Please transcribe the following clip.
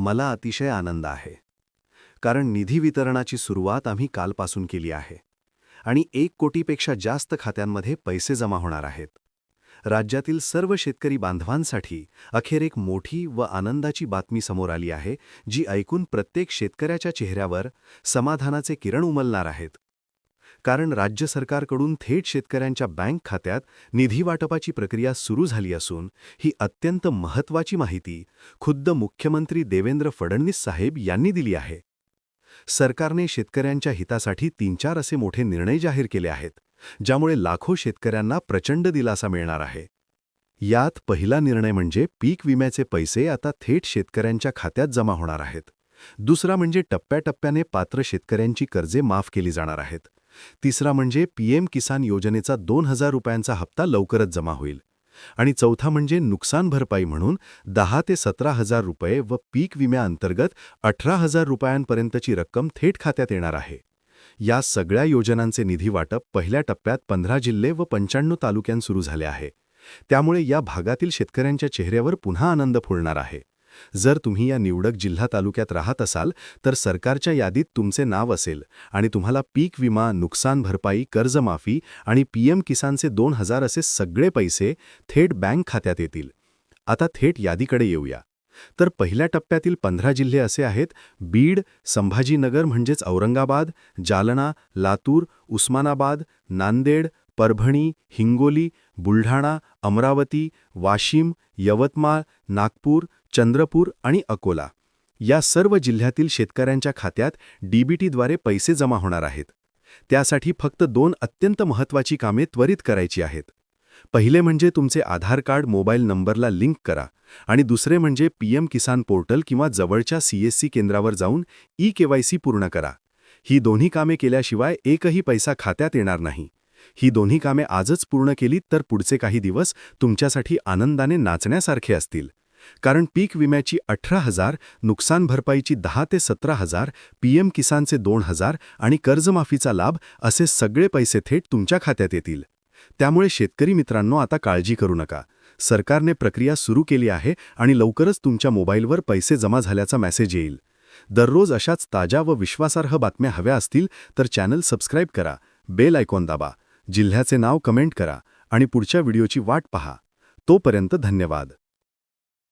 मला अतिशय आनंद आहे. कारण निधी वितरणाची सुरुवात आम्ही कालपासून केली आहे. आणि एक कोटीपेक्षा जास्त खात्यांमध्ये पैसे जमा होणार आहेत. राज्यातील सर्व शेतकरी बांधवांसाठी अखेर एक मोठी व आनंदाची बातमी समोर आली आहे जी ऐकून प्रत्येक शेतकऱ्याच्या चेहऱ्यावर समाधानाचे किरण उमलणार आहेत. कारण राज्य सरकारकडून थेट शेतकऱ्यांच्या बँक खात्यात निधी वाटपाची प्रक्रिया सुरू झाली असून ही अत्यंत महत्त्वाची माहिती खुद्द मुख्यमंत्री देवेंद्र फडणवीस साहेब यांनी दिली आहे. सरकारने शेतकऱ्यांच्या हितासाठी तीन चार असे मोठे निर्णय जाहीर केले आहेत ज्यामुळे लाखो शेतकऱ्यांना प्रचंड दिलासा मिळणार आहे. यात पहिला निर्णय म्हणजे पीक विम्याचे पैसे आता थेट शेतकऱ्यांच्या खात्यात जमा होणार आहेत. दुसरा म्हणजे टप्प्याटप्प्याने पात्र शेतकऱ्यांची कर्जे माफ केली जाणार आहेत. तिसरा म्हणजे पीएम किसान योजनेचा दोन हजार रुपयांचा हप्ता लवकरच जमा होईल. आणि चौथा म्हणजे नुकसान भरपाई म्हणून दहा ते सतरा हजार रुपये व पीक विम्याअंतर्गत अठरा हजार रुपयांपर्यंतची रक्कम थेट खात्यात येणार आहे. या सगळ्या योजनांचे निधी वाटप पहिल्या टप्प्यात पंधरा जिल्हे व पंच्याण्णव तालुक्यांत सुरू झाले आहे. त्यामुळे या भागातील शेतकऱ्यांच्या चेहऱ्यावर पुन्हा आनंद फुलणार आहे. जर तुम्ही या निवडक जिल्हा तालुक्यात राहत असाल तर सरकारच्या यादीत तुमचे नाव असेल आणि तुम्हाला पीक विमा नुकसान भरपाई कर्जमाफी आणि पीएम किसानचे दोन हजार असे सगळे पैसे थेट बँक खात्यात येतील. आता थेट यादीकडे येऊया. तर पहिल्या टप्प्यातील पंधरा जिल्हे असे आहेत बीड संभाजीनगर म्हणजेच औरंगाबाद जालना लातूर उस्मानाबाद नांदेड परभणी हिंगोली बुलढाणा अमरावती वाशिम यवतमाळ नागपूर चंद्रपूर आणि अकोला. या सर्व जिल्ह्यातील शेतकऱ्यांच्या खात्यात डीबीटीद्वारे पैसे जमा होणार आहेत. त्यासाठी फक्त दोन अत्यंत महत्त्वाची कामे त्वरित करायची आहेत. पहिले म्हणजे तुमचे आधार कार्ड मोबाईल नंबरला लिंक करा आणि दुसरे म्हणजे पीएम किसान पोर्टल किंवा जवळच्या सीएससी केंद्रावर जाऊन ई केवायसी पूर्ण करा. ही दोन्ही कामे केल्याशिवाय एकही पैसा खात्यात येणार नाही. ही दोन्ही कामे आजच पूर्ण केलीत तर पुढचे काही दिवस तुमच्यासाठी आनंदाने नाचण्यासारखे असतील. कारण पीक विम्याची अठरा हजार नुकसान भरपाईची दहा ते सतरा हजार पीएम किसानचे दोन हजार आणि कर्जमाफीचा लाभ असे सगळे पैसे थेट तुमच्या खात्यात येतील. त्यामुळे शेतकरी मित्रांनो आता काळजी करू नका. सरकारने प्रक्रिया सुरू केली आहे आणि लवकरच तुमच्या मोबाईलवर पैसे जमा झाल्याचा मेसेज येईल. दररोज अशाच ताज्या व विश्वासार्ह बातम्या हव्या असतील तर चॅनल सबस्क्राईब करा. बेल आयकॉन दाबा. जिल्ह्याचे नाव कमेंट करा आणि पुढच्या व्हिडिओची वाट पहा. तोपर्यंत धन्यवाद.